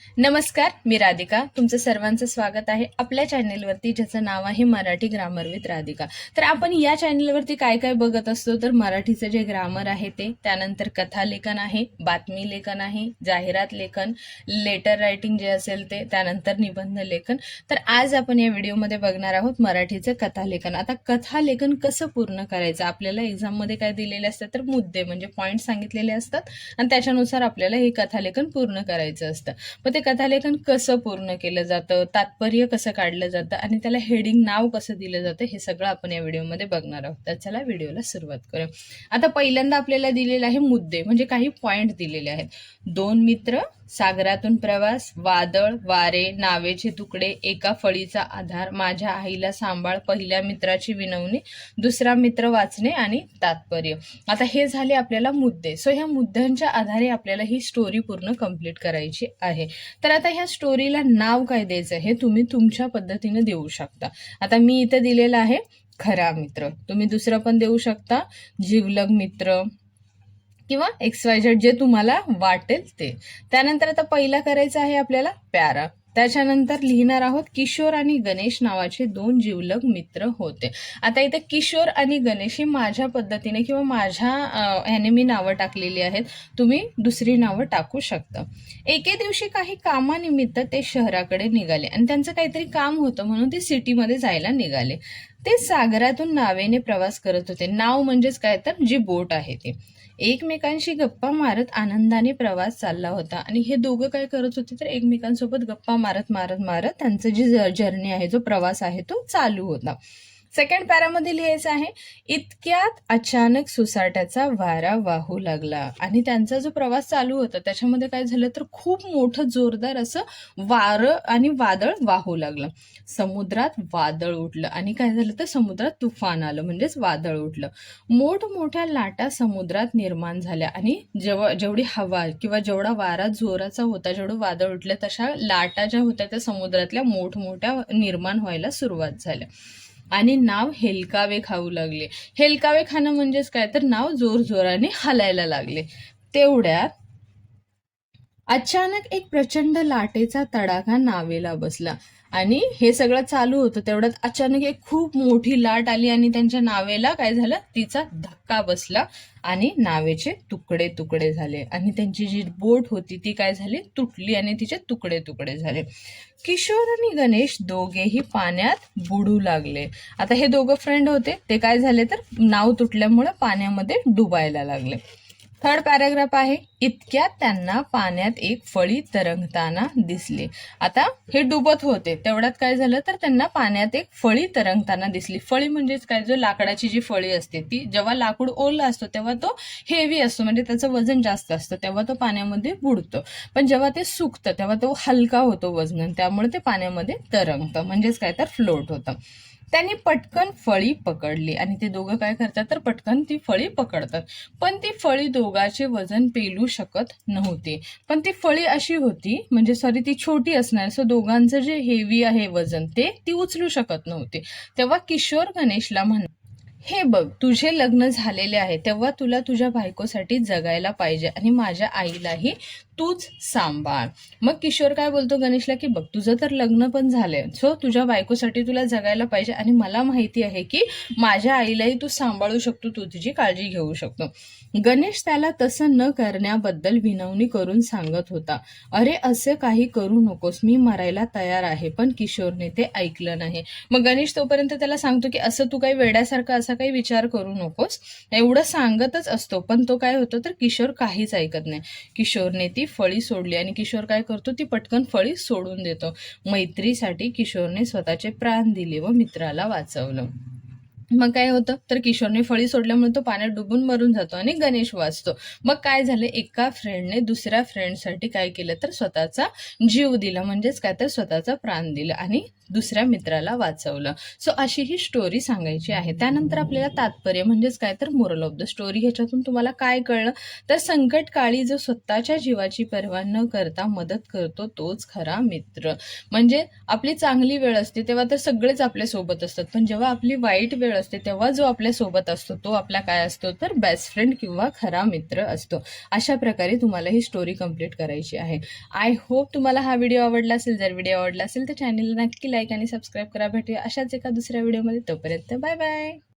नमस्कार मी राधिका. तुमचं सर्वांचं स्वागत आहे आपल्या चॅनेलवरती ज्याचं नाव आहे मराठी ग्रामर विथ राधिका. तर आपण या चॅनेलवरती काय काय बघत असतो? तर मराठीचं जे ग्रामर आहे ते त्यानंतर कथा लेखन आहे बातमी लेखन आहे जाहिरात लेखन लेटर रायटिंग जे असेल ते त्यानंतर निबंध लेखन. तर आज आपण या व्हिडिओमध्ये बघणार आहोत मराठीचं कथा लेखन. आता कथा लेखन कसं पूर्ण करायचं? आपल्याला एक्झाममध्ये काय दिलेले असतात? तर मुद्दे म्हणजे पॉईंट सांगितलेले असतात. आणि त्याच्यानुसार आपल्याला हे कथालेखन पूर्ण करायचं असतं. मग ते कथालेखन कसं पूर्ण केलं जातं तात्पर्य कसं काढलं जातं आणि त्याला हेडिंग नाव कसं दिलं जातं हे सगळं आपण या व्हिडिओमध्ये बघणार आहोत. तर चला व्हिडिओला सुरुवात करूया. आता पहिल्यांदा आपल्याला दिलेले आहे मुद्दे म्हणजे काही पॉईंट दिलेले आहेत. दोन मित्र सागरातून प्रवास वादळ वारे नावेचे तुकडे एका फळीचा आधार माझ्या आईला सांभाळ पहिल्या मित्राची विनवणी दुसरा मित्र वाचणे आणि तात्पर्य. आता हे झाले आपल्याला मुद्दे. सो ह्या मुद्द्यांच्या आधारे आपल्याला ही स्टोरी पूर्ण कंप्लीट करायची आहे. तर आता ह्या स्टोरीला नाव काय द्यायचं हे तुम्ही तुमच्या पद्धतीने देऊ शकता. आता मी इथं दिलेलं आहे खरा मित्र. तुम्ही दुसरं पण देऊ शकता. जिवलग मित्र किंवा एक्स वाय झेड जे तुम्हाला वाटेल ते. त्यानंतर आता पहिला करायचा आहे आपल्याला प्यारा त्याच्यानंतर लिहिणार आहोत किशोर आणि गणेश नावाचे दोन जिवलग मित्र होते. आता इथे किशोर आणि गणेश ही माझ्या पद्धतीने किंवा माझ्या ह्याने मी नावं टाकलेली आहेत. तुम्ही दुसरी नावं टाकू शकता. एके दिवशी काही कामानिमित्त ते शहराकडे निघाले आणि त्यांचं काहीतरी काम होतं म्हणून ते सिटीमध्ये जायला निघाले. ते सागरातून नावेने प्रवास करत होते. नाव म्हणजेच काय तर जी बोट आहे ती. एकमेकांशी गप्पा मारत आनंदाने प्रवास चालला होता. आणि हे दोघं काय करत होते तर एकमेकांसोबत गप्पा मारत मारत मारत त्यांचं जी जर्नी आहे जो प्रवास आहे तो चालू होता. सेकंड पॅरामध्ये लिहायचं आहे इतक्यात अचानक सुसाट्याचा वारा वाहू लागला. आणि त्यांचा जो प्रवास चालू होता त्याच्यामध्ये काय झालं तर खूप मोठं जोरदार असं वारं आणि वादळ वाहू लागलं. समुद्रात वादळ उठलं आणि काय झालं तर समुद्रात तुफान आलं म्हणजेच वादळ उठलं. मोठमोठ्या लाटा समुद्रात निर्माण झाल्या आणि जेव्हा जेवढी हवा किंवा जेवढा वारा जोराचा होता जेवढं वादळ उठलं तशा लाटा ज्या होत्या त्या समुद्रातल्या मोठमोठ्या निर्माण व्हायला सुरुवात झाल्या. आणि नाव हेलकावे खाऊ लागले. हेलकावे खाणं म्हणजेच काय? तर नाव जोर जोराने हलायला लागले. तेवढ्यात अचानक एक प्रचंड लाटेचा तडाखा नावेला बसला. आणि हे सगळं चालू होतं. तेवढ्यात अचानक एक खूप मोठी लाट आली आणि त्यांच्या नावेला काय झालं? तिचा धक्का बसला आणि नावेचे तुकडे तुकडे झाले. आणि त्यांची जी बोट होती ती काय झाली? तुटली आणि तिचे तुकडे तुकडे झाले. किशोर आणि गणेश दोघेही पाण्यात बुडू लागले. आता हे दोघं फ्रेंड होते. ते काय झाले तर नाव तुटल्यामुळे पाण्यामध्ये डुबायला लागले. थर्ड पॅराग्राफ आहे इतक्यात त्यांना पाण्यात एक फळी तरंगताना दिसली. आता हे डुबत होते तेवढ्यात काय झालं तर त्यांना पाण्यात एक फळी तरंगताना दिसली. फळी म्हणजेच काय? जो लाकडाची जी फळी असते ती जेव्हा लाकूड ओला असतो तेव्हा तो हेवी असतो म्हणजे त्याचं वजन जास्त असतं तेव्हा तो पाण्यामध्ये बुडतो. पण जेव्हा ते सुकतं तेव्हा तो हलका होतो वजन त्यामुळे ते पाण्यामध्ये तरंगतं म्हणजेच काय? तर फ्लोट होतं. त्यांनी पटकन फळी पकडली. आणि ते दोघं काय करतात तर पटकन ती फळी पकडतात. पण ती फळी दोघाचे वजन पेलू शकत नव्हती. पण ती फळी अशी होती म्हणजे सॉरी ती छोटी असणार. सो दोघांचं जे हेवी आहे वजन ते ती उचलू शकत नव्हती. तेव्हा किशोर गणेशला म्हण हे बघ तुझे लग्न झालेले आहे तेव्हा तुला तुझ्या बायकोसाठी जगायला पाहिजे आणि माझ्या आईलाही तूच सांभाळ. मग किशोर काय बोलतो गणेशला की बघ तुझं तर लग्न पण झालंय सो तुझ्या बायकोसाठी तुला जगायला पाहिजे आणि मला माहिती आहे की माझ्या आईलाही तू सांभाळू शकतो तू तुझी काळजी घेऊ शकतो. गणेश त्याला तसं न करण्याबद्दल विनवणी करून सांगत होता. अरे असं काही करू नकोस मी मरायला तयार आहे पण किशोरने ते ऐकलं नाही. मग गणेश तोपर्यंत त्याला सांगतो की असं तू काही वेड्यासारखं असं काही विचार करू नकोस. एवढं सांगतच असतो. पण तो काय होतो तर किशोर काहीच ऐकत नाही. किशोरने ती फळी सोडली आणि किशोर काय करतो? ती पटकन फळी सोडून देतो. मैत्रीसाठी किशोरने स्वतःचे प्राण दिले व मित्राला वाचवलं. मग काय होतं? तर किशोरने फळी सोडल्यामुळे तो पाण्यात डुबून मरून जातो आणि गणेश वाचतो. मग काय झालं? एका फ्रेंडने दुसऱ्या फ्रेंडसाठी काय केलं? तर स्वतःचा जीव दिला. म्हणजेच काय? तर स्वतःचा प्राण दिला. आणि दुसऱ्या मित्राला वाचवलं. सो अशी ही स्टोरी सांगायची आहे. त्यानंतर आपल्याला तात्पर्य म्हणजेच काय? तर मोरल ऑफ द स्टोरी ह्याच्यातून तुम्हाला काय कळलं? तर संकट काळी जो स्वतःच्या जीवाची पर्वा न करता मदत करतो तोच खरा मित्र. म्हणजे आपली चांगली वेळ असते तेव्हा तर सगळेच आपल्यासोबत असतात. पण जेव्हा आपली वाईट वेळ असते तेव्हा जो आपल्यासोबत असतो तो आपला काय असतो? तर बेस्ट फ्रेंड किंवा खरा मित्र असतो. अशा प्रकारे तुम्हाला ही स्टोरी कंप्लीट करायची आहे. आय होप तुम्हाला हा व्हिडिओ आवडला असेल. जर व्हिडिओ आवडला असेल तर चॅनेलला नक्की लाईक आणि सबस्क्राईब करा. भेटूया अशाच एका दुसऱ्या व्हिडिओमध्ये तोपर्यंत बाय बाय